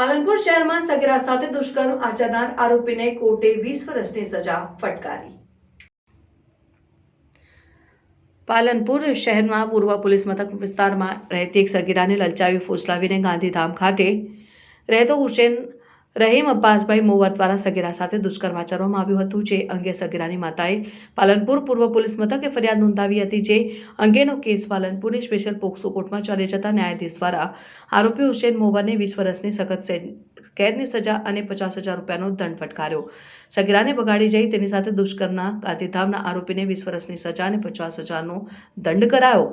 પાલનપુર શહેરમાં સગીરા સાથે દુષ્કર્મ આચરનાર આરોપીને કોર્ટે વીસ વર્ષની સજા ફટકારી. પાલનપુર શહેરમાં પૂર્વ પોલીસ મથક વિસ્તારમાં રહેતી એક સગીરાને લલચાવી ફોસલાવીને ગાંધીધામ ખાતે રહેતો હુસેન રહીમ અબ્બાસભાઈ મોવર દ્વારા સગીરા સાથે દુષ્કર્મ આચરવામાં આવ્યું હતું, જે અંગે સગીરાની માતાએ પાલનપુર પૂર્વ પોલીસ મથકે ફરિયાદ નોંધાવી હતી, જે અંગેનો કેસ પાલનપુરની સ્પેશિયલ પોક્સો કોર્ટમાં ચાલી જતા ન્યાયાધીશ દ્વારા આરોપી હુસેન મોવરને વીસ વર્ષની સખત કેદની સજા અને પચાસ હજાર રૂપિયાનો દંડ ફટકાર્યો. સગીરાને બગાડી જઈ તેની સાથે દુષ્કર્મના ગાંધીધામના આરોપીને વીસ વર્ષની સજા અને પચાસ હજારનો દંડ કરાયો.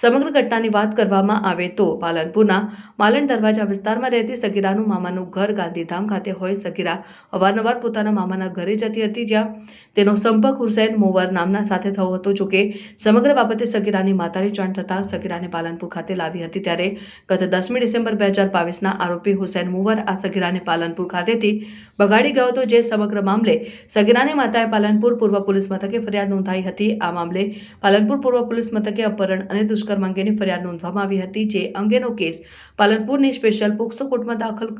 સમગ્ર ઘટનાની વાત કરવામાં આવે તો પાલનપુરના માલણ દરવાજા વિસ્તારમાં રહેતી સગીરાનું મામાનું ઘર ગાંધીધામ ખાતે હોય સગીરા અવારનવાર પોતાના મામાના ઘરે જતી હતી, જ્યાં તેનો સંપર્ક હુસૈન મોવર નામના સાથે થયો હતો જોકે સમગ્ર બાબતે સગીરાની માતાને જાણ થતાં સગીરાને પાલનપુર ખાતે લાવી હતી. ત્યારે ગત દસમી ડિસેમ્બર બે હજાર બાવીસના આરોપી હુસૈન મોવર આ સગીરાને પાલનપુર ખાતેથી બગાડી ગયો હતો, જે સમગ્ર મામલે સગીરાની માતાએ પાલનપુર પૂર્વ પોલીસ મથકે ફરિયાદ નોંધાઈ હતી. આ મામલે પાલનપુર પૂર્વ પોલીસ મથકે અપહરણ અને દુષ્કર્મ અંગેની ફરિયાદ નોંધવામાં આવી હતી જે અંગેનો કેસ પાલનપુરની સ્પેશિયલ પોક્સો કોર્ટમાં દાખલ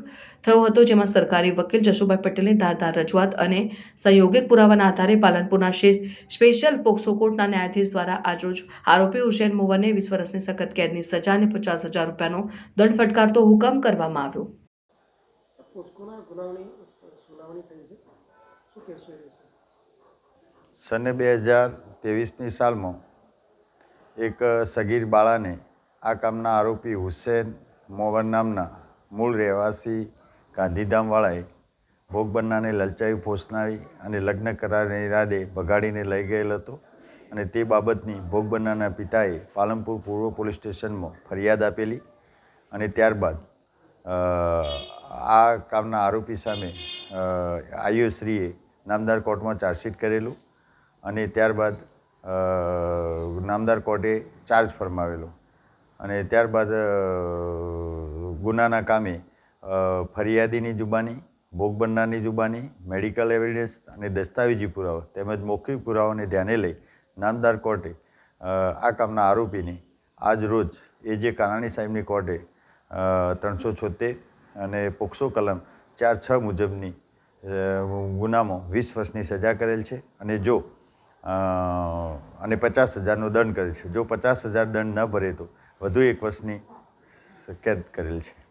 થયો હતો જેમાં સરકારી વકીલ જશુભાઈ પટેલની ધારદાર રજૂઆત અને સંયોગિક પુરાવાના આધારે પાલનપુરના સ્પેશિયલ પોક્સો કોર્ટના ન્યાયાધીશ દ્વારા આજરોજ આરોપી હુસેન મોવને વીસ વર્ષની સખત કેદની સજા અને પચાસ હજાર રૂપિયાનો દંડ ફટકારતો હુકમ કરવામાં આવ્યો. સને બે હજાર ત્રેવીસની સાલમાં એક સગીર બાળાને આ કામના આરોપી હુસેન મોવર નામના મૂળ રહેવાસી ગાંધીધામવાળાએ ભોગ બનનારને લલચાવી ફોસનાવી અને લગ્ન કરારના ઈરાદે બગાડીને લઈ ગયેલ હતો અને તે બાબતની ભોગ બનનારના પિતાએ પાલનપુર પૂર્વ પોલીસ સ્ટેશનમાં ફરિયાદ આપેલી અને ત્યારબાદ આ કામના આરોપી સામે આયુશ્રીએ નામદાર કોર્ટમાં ચાર્જશીટ કરેલું અને ત્યારબાદ નામદાર કોર્ટે ચાર્જ ફરમાવેલો. અને ત્યારબાદ ગુનાના કામે ફરિયાદીની જુબાની, ભોગ બનનારની જુબાની મેડિકલ એવિડન્સ અને દસ્તાવેજી પુરાવા તેમજ મૌખિક પુરાવાને ધ્યાને લઈ નામદાર કોર્ટે આ કામના આરોપીને આજ રોજ એ જે કાનાણી સાહેબની કોર્ટે ત્રણસો છોતેર અને પોક્સો કલમ ચાર છ મુજબની ગુનામાં વીસ વર્ષની સજા કરેલ છે. અને જો અને પચાસ હજારનો દંડ કરેલ છે. જો પચાસ હજાર દંડ ન ભરે તો વધુ એક વર્ષની કેદ કરેલ છે.